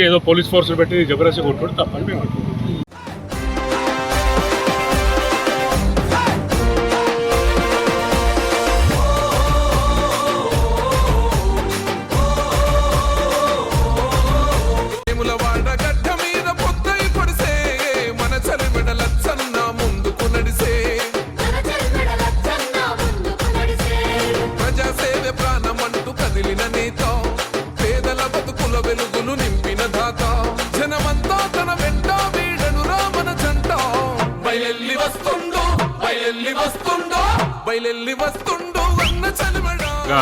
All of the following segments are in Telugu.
వచ్చి ఏదో పోలీస్ ఫోర్సులు పెట్టి జబర్దస్తి కొట్టుడు తప్పని మేము బయలెల్లి వస్తుండో బయలెల్లి వస్తుండో అన్న చలిమిడ. గా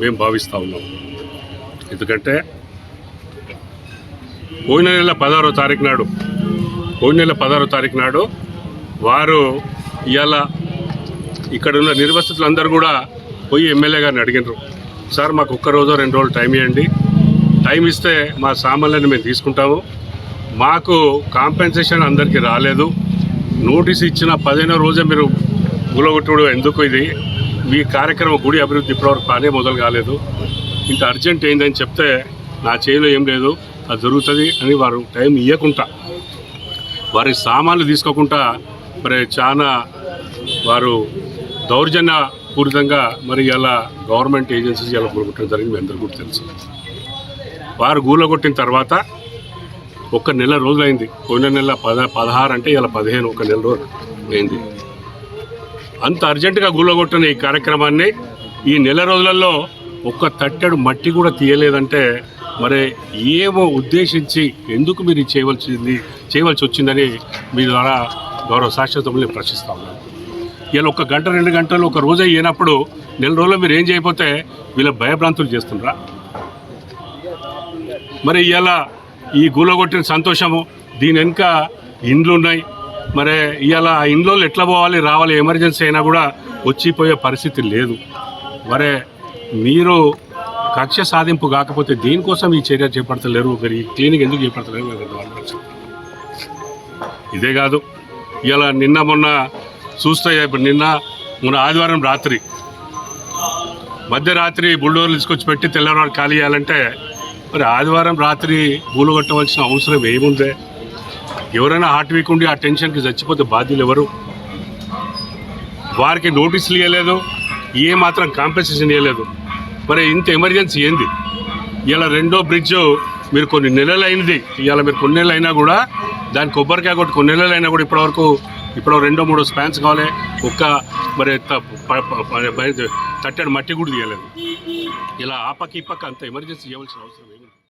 మేము భావిస్తూ ఉన్నాం. ఎందుకంటే పోయిన నెల పదహారో తారీఖు నాడు పోయిన నెల పదహారో తారీఖు నాడు వారు ఇవాళ ఇక్కడ ఉన్న నిర్వసితులందరూ కూడా పోయి ఎమ్మెల్యే గారిని అడిగినారు. సార్ మాకు ఒక్క రోజు రెండు రోజులు టైం ఇవ్వండి టైం ఇస్తే మా సామాన్లను మేము తీసుకుంటాము. మాకు కాంపెన్సేషన్ అందరికీ రాలేదు. నోటీస్ ఇచ్చిన పదిహేనో రోజే మీరు గులగొట్టుడు. ఎందుకు ఇది? మీ కార్యక్రమం గుడి అభివృద్ధి ఇప్పటివరకు కానే మొదలు కాలేదు. ఇంత అర్జెంట్ ఏందని చెప్తే నా చేయిలో ఏం లేదు. అది జరుగుతుంది అని వారు టైం ఇవ్వకుండా వారి సామాన్లు తీసుకోకుండా మరి చాలా వారు దౌర్జన్య పూరితంగా మరి ఇలా గవర్నమెంట్ ఏజెన్సీస్ ఇలా కూడగొట్టడం జరిగింది. మీ అందరికీ కూడా తెలుసు. వారు గూలగొట్టిన తర్వాత ఒక నెల రోజులైంది. పోయిన నెల పద పదహారు అంటే ఇలా పదిహేను ఒక నెల రోజులు అయింది. అంత అర్జెంటుగా గూలగొట్టిన ఈ కార్యక్రమాన్ని ఈ నెల రోజులలో ఒక్క తట్టెడు మట్టి కూడా తీయలేదంటే మరి ఏమో ఉద్దేశించి ఎందుకు మీరు చేయవలసింది చేయవలసి వచ్చిందని మీ ద్వారా గౌరవ శాశ్వతముల్ని ప్రశ్నిస్తా ఉన్నాను. ఇలా ఒక గంట రెండు గంటలు ఒక రోజు అయినప్పుడు నెల రోజుల్లో మీరు ఏం చేయకపోతే వీళ్ళ భయభ్రాంతులు చేస్తుండ్రా? మరి ఇవాళ ఈ గూలగొట్టిన సంతోషము దీని వెనుక ఇండ్లు ఉన్నాయి మరి ఇవాళ ఆ ఇండ్లో ఎట్లా పోవాలి రావాలి ఎమర్జెన్సీ అయినా కూడా వచ్చిపోయే పరిస్థితి లేదు. మరి మీరు కక్ష సాధింపు కాకపోతే దీనికోసం ఈ చర్య చేపడతలేరు మరి ఈ క్లినిక్ ఎందుకు చేపడతలేరు ఇదే కాదు ఇలా నిన్న మొన్న చూస్తే ఇప్పుడు నిన్న మొన్న ఆదివారం రాత్రి మధ్యరాత్రి బుల్డోర్లు తీసుకొచ్చి పెట్టి తెల్లవారు ఖాళీ చేయాలంటే మరి ఆదివారం రాత్రి పూలు కొట్టవలసిన అవసరం ఏముందే? ఎవరైనా హార్ట్ వీక్ ఉండి ఆ టెన్షన్కి చచ్చిపోతే బాధ్యులు ఎవరు? వారికి నోటీసులు ఇవ్వలేదు ఏ మాత్రం కాంపెన్సేషన్ ఇవ్వలేదు మరి ఇంత ఎమర్జెన్సీ ఏంది? ఇలా రెండో బ్రిడ్జ్ మీరు కొన్ని నెలలు అయింది ఇవాళ మీరు కొన్ని నెలలు అయినా కూడా దాని కొబ్బరికాయ కొట్టి కొన్ని నెలలు అయినా కూడా ఇప్పటివరకు ఇప్పుడు రెండో మూడో స్పాన్స్ కావాలి. ఒక్క మరి తట్టడి మట్టి కూడా తీయలేదు. ఇలా ఆ పక్క ఈ పక్క అంత ఎమర్జెన్సీ ఇవ్వాల్సిన అవసరం